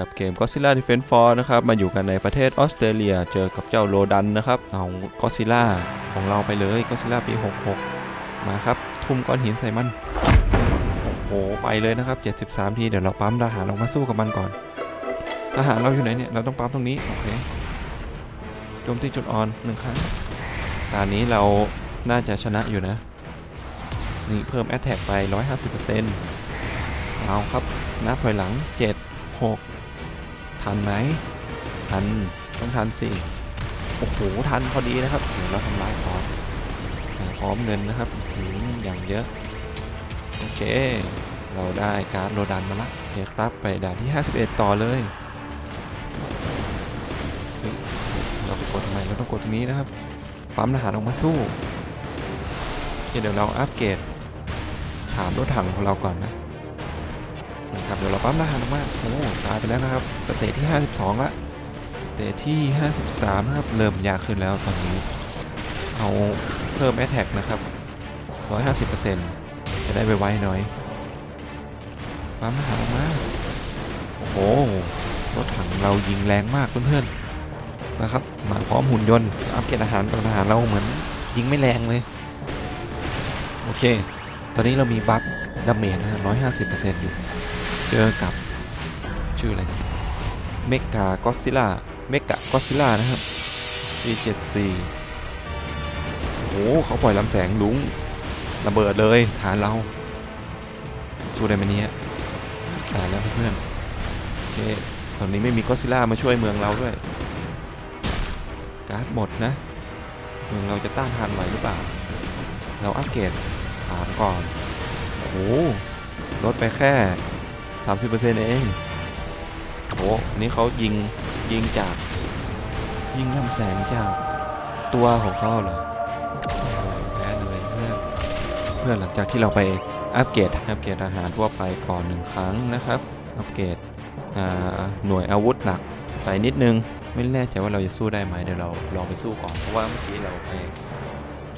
กับเกม Godzilla Defense Force นะครับ มาอยู่กันในประเทศออสเตรเลีย เจอกับเจ้าโรดันนะครับ เอา Godzilla ของเราไปเลย Godzilla ปี 66 มาครับ ทุ่มก้อนหินใส่มัน โอ้โห ไปเลยนะครับ 73 ที เดี๋ยวเราปั๊มทหารออกมาสู้กับมันก่อนทหารเราอยู่ไหนเนี่ย เราต้องปั๊มตรงนี้ โอเค โจมตีจุดอ่อนหนึ่งครั้งตอนนี้เราน่าจะชนะอยู่นะ นี่เพิ่ม Attack ไป 150%เอาครับ นับถอยหลัง 7 6 ทันไหมทันต้องทันสิโอ้โหทันพอดีนะครับเดี๋ยวเราทำลายพร้อมพร้อมเงินนะครับหืมอย่างเยอะโอเค เราได้การ์ดโรดันมาละโอเคครับไปด่านที่ 51 ต่อเลยเราไปกดทำไมเราต้องกดตรงนี้นะครับปั๊มทหารออกมาสู้โอเคเดี๋ยวเราอัปเกรดฐานรถถังของเราก่อนนะ นะครับเดี๋ยวเราปั๊มทหารออกมาโอ้ตายไปแล้วนะครับสเตจที่ 52ละสเตจที่ 53นะครับเริ่มยากขึ้นแล้วตอนนี้เอาเพิ่ม a t t a c k นะครับ150%จะได้ไวๆหน่อยปั๊มทหารออกมาโอ้โหรถถังเรายิงแรงมากเพื่อนๆนะครับมาพร้อมหุ่นยนต์อัปเกรดอาหารกับทหารเราเหมือนยิงไม่แรงเลยโอเค ตอนนี้เรามีบัฟดาเมจนะฮะ150%อยู่ เจอกับชื่ออะไรเมกาก็ซิล่าเมกาก็ซิล่านะครับ E74 โอ้โหเขาปล่อยลำแสงลุงระเบิดเลยฐานเราสู้ได้ไหมเนี่ยตายแล้วเพื่อนโอเคตอนนี้ไม่มีก็ซิล่ามาช่วยเมืองเราด้วย การ์ดหมดนะ เมืองเราจะต้านทานไหวหรือเปล่า เราอัปเกรดฐานก่อน โอ้โหลดไปแค่ 30%เองโอ้อันนี้เขายิงยิงจาก ยิงลำแสงจากตัวของเขาเหรอแพ้เลยเพื่อนเพื่อนหลังจากที่เราไปอัปเกรดอัปเกรดอาหารทั่วไปก่อนหนึ่งครั้งนะครับ อัปเกรดหน่วยอาวุธหนักไปนิดนึง ไม่แน่ใจว่าเราจะสู้ได้ไหมเดี๋ยวเราลองไปสู้ก่อนเพราะว่าเมื่อกี้เราไป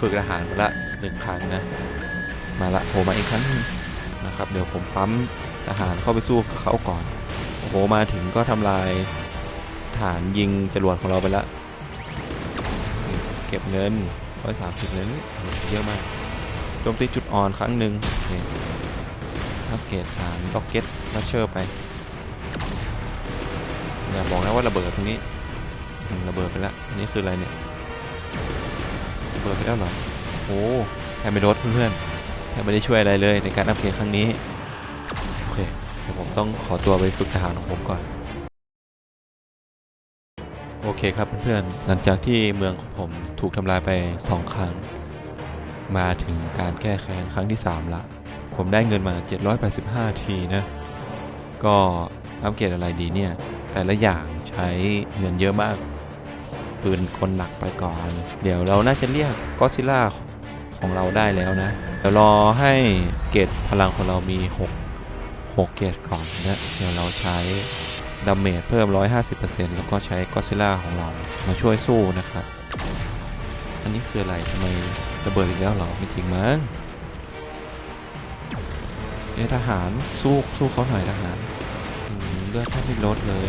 ฝึกทหารมาละหนึ่งครั้งนะ มาละโผล่มาอีกครั้งนะครับ เดี๋ยวผมปั๊ม ทหารเข้าไปสู้กับเขาก่อน โอ้โห มาถึงก็ทำลายฐานยิงจรวดของเราไปละ เก็บเงิน130เงินเยอะมากโจมตีจุดอ่อนครั้งหนึ่งนี่อัปเกรดฐานล็อกเก็ตลัชเชอร์ไปอย่าบอกนะว่าระเบิดตรงนี้ระเบิดไปแล้วนี่คืออะไรเนี่ยระเบิดไปแล้วเหรอโอ้แทบไม่ลดเพื่อนๆแทบไม่ได้ช่วยอะไรเลยในการอัปเกรดครั้งนี้ ดี๋ยวผมต้องขอตัวไปฝึกทหารของผมก่อน โอเคครับเพื่อนๆ หลังจากที่เมืองของผมถูกทำลายไป 2 ครั้ง มาถึงการแก้แค้นครั้งที่ 3 ละ ผมได้เงินมา 785 ทีนะ ก็อัปเกรดอะไรดีเนี่ย แต่ละอย่างใช้เงินเยอะมาก ปืนคนหนักไปก่อน เดี๋ยวเราน่าจะเรียกก็ซิล่าของเราได้แล้วนะ เดี๋ยวรอให้เกรดพลังของเรามี 6 6 เกรดก่อนนะเดี๋ยวเราใช้ดาเมจเพิ่ม 150%แล้วก็ใช้ก็ซิล่าของเรามาช่วยสู้นะครับ อันนี้คืออะไรทำไมระเบิดอีกแล้วเหรอไม่จริงมั้งเอทหารสู้สู้เขาหน่อยทหารเลือดแทบไม่ลดเลย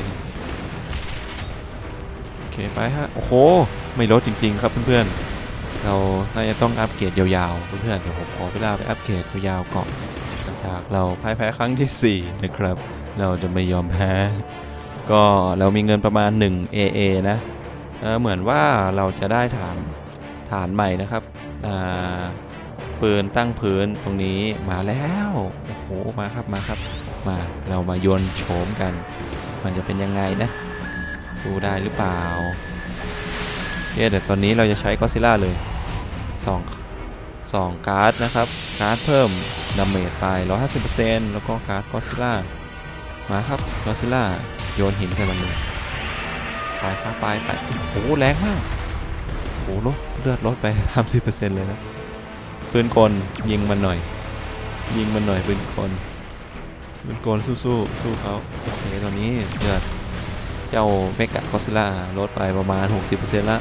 โอเคไปฮะโอ้โหไม่ลดจริง ๆ ครับเพื่อนๆเราน่าจะต้องอัปเกรดยาวๆเพื่อนๆเดี๋ยวผมขอเวลาไปอัปเกรดยาวๆก่อน จากเราพ่ายแพ้ครั้งทีสี่ 4 นะครับ เราจะไม่ยอมแพ้ ก็เรามีเงินประมาณ 1 AA นะเออเหมือนว่าเราจะได้ฐานฐานใหม่นะครับอ่าปืนตั้งพื้นตรงนี้มาแล้วโอ้โหมาครับมาครับ มาเรามาโยนโฉมกัน มันจะเป็นยังไงนะ สู้ได้หรือเปล่าเคเดี๋ยวตอนนี้เราจะใช้ก็ซิล่าเลย2 2 การ์ดนะครับ การ์ดเพิ่มดาเมจไป 150%แล้วก็การ์ดก็ซิล่ามาครับก็ซิล่าโยนหินใส่มันเลยไปครับไปไปโอ้โหแรงมากโอ้โหลดเลือดลดไป 30%เลยนะปืนกลยิงมันหน่อย ยิงมันหน่อยปืนกลปืนกลสู้สู้สู้เขาโอเคตอนนี้เลือดเจ้าเมกะกอซิล่าลดไปประมาณ 60%ละ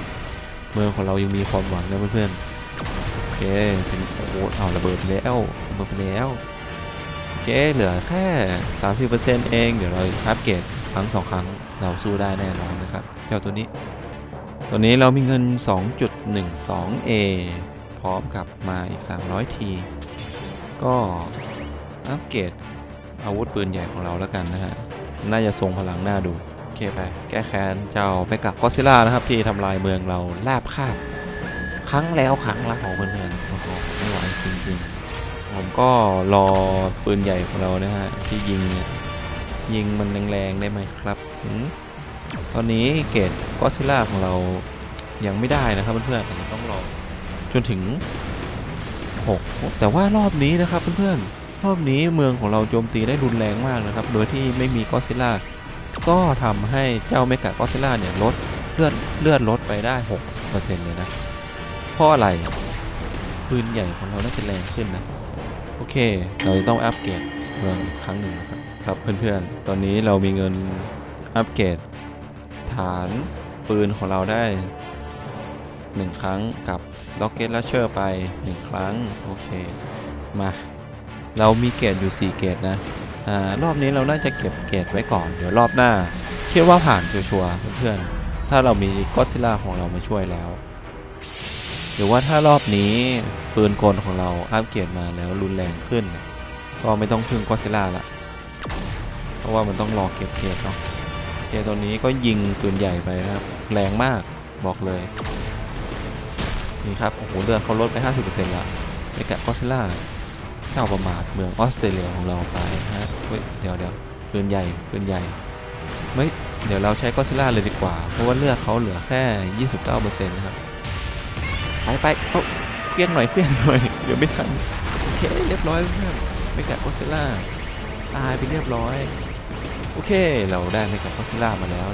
เมืองของเรายังมีความหวังนะเพื่อนๆ โอเคถึงโอ้โหเอาระเบิดไปแล้วระเบิดไปแล้วโอเคเหลือแค่ 30%เอง เดี๋ยวเราอัปเกรดครั้งสองครั้งเราสู้ได้แน่นอนนะครับ เจ้าตัวนี้ ตัวนี้เรามีเงิน 2.12A พร้อมกับมาอีก 300ทีก็อัปเกรดอาวุธปืนใหญ่ของเราแล้วกันนะฮะ น่าจะทรงพลังหน้าดู โอเคไป แก้แค้นเจ้าไปกับก็ซิล่านะครับ ที่ทำลายเมืองเราลาบคาบ ครั้งแล้วครั้งเล่าเพื่อนๆโอ้โหไม่ไหวจริงๆ ผมก็รอปืนใหญ่ของเรานะฮะที่ยิงเนี่ยยิงมันแรงๆได้ไหมครับหืมตอนนี้เกรดก็ซิล่าของเรายังไม่ได้นะครับเพื่อนๆต้องรอจนถึง 6 แต่ว่ารอบนี้นะครับเพื่อนๆรอบนี้เมืองของเราโจมตีได้รุนแรงมากนะครับ โดยที่ไม่มีก็ซิล่าก็ทำให้เจ้าเมกะก็ซิล่าเนี่ยลดเลือดเลือดลดไปได้ 6%เลยนะ ราะอะไรปืนใหญ่ของเราน่าจะแรงขึ้นนะ โอเค เราจะต้องอัปเกรดเมืองอีกครั้งหนึ่งนะครับครับเพื่อนๆ ตอนนี้เรามีเงินอัปเกรดฐานปืนของเราได้ 1 ครั้งกับล็อกเก็ตลัชเชอร์ไป 1 ครั้ง โอเค มา เรามีเกรดอยู่ 4 เกรดนะอ่ารอบนี้เราน่าจะเก็บเกรดไว้ก่อน เดี๋ยวรอบหน้าคิดว่าผ่านชัวร์เพื่อนๆ ถ้าเรามีก็อดซิล่าของเรามาช่วยแล้ว หรือว่าถ้ารอบนี้ปืนกลของเราอัปเกรดมาแล้วรุนแรงขึ้น ก็ไม่ต้องพึ่งก็อดซิล่าละ เพราะว่ามันต้องรอเก็บเกรดเนาะเกรดตัวนี้ก็ยิงปืนใหญ่ไปนะครับ แรงมากบอกเลย นี่ครับ โอ้โหเลือดเขาลดไป 50%ละในกะก็อดซิล่าเจ้าประมาทเมืองออสเตรเลียของเราไปฮะเฮ้ยเดี๋ยวเดี๋ยวปืนใหญ่ปืนใหญ่ไม่เดี๋ยวเราใช้ก็อดซิลล่าเลยดีกว่า เพราะว่าเลือดเขาเหลือแค่ 29%นะครับ ไปไปเอ้าเคลี้ยงหน่อยเคลี้ยงหน่อย เดี๋ยวไม่ทัน โอเค เรียบร้อยเพื่อนเมกะก็อดซิลล่า ตายไปเรียบร้อย โอเค เราได้เมกะก็อดซิลล่ามาแล้ว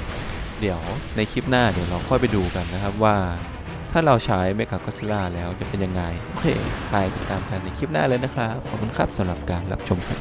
เดี๋ยวในคลิปหน้าเดี๋ยวเราค่อยไปดูกันนะครับว่าถ้าเราใช้เมกะก็อดซิลล่าแล้วจะเป็นยังไง โอเค ไปติดตามกันในคลิปหน้าเลยนะครับ ขอบคุณครับสำหรับการรับชมครับ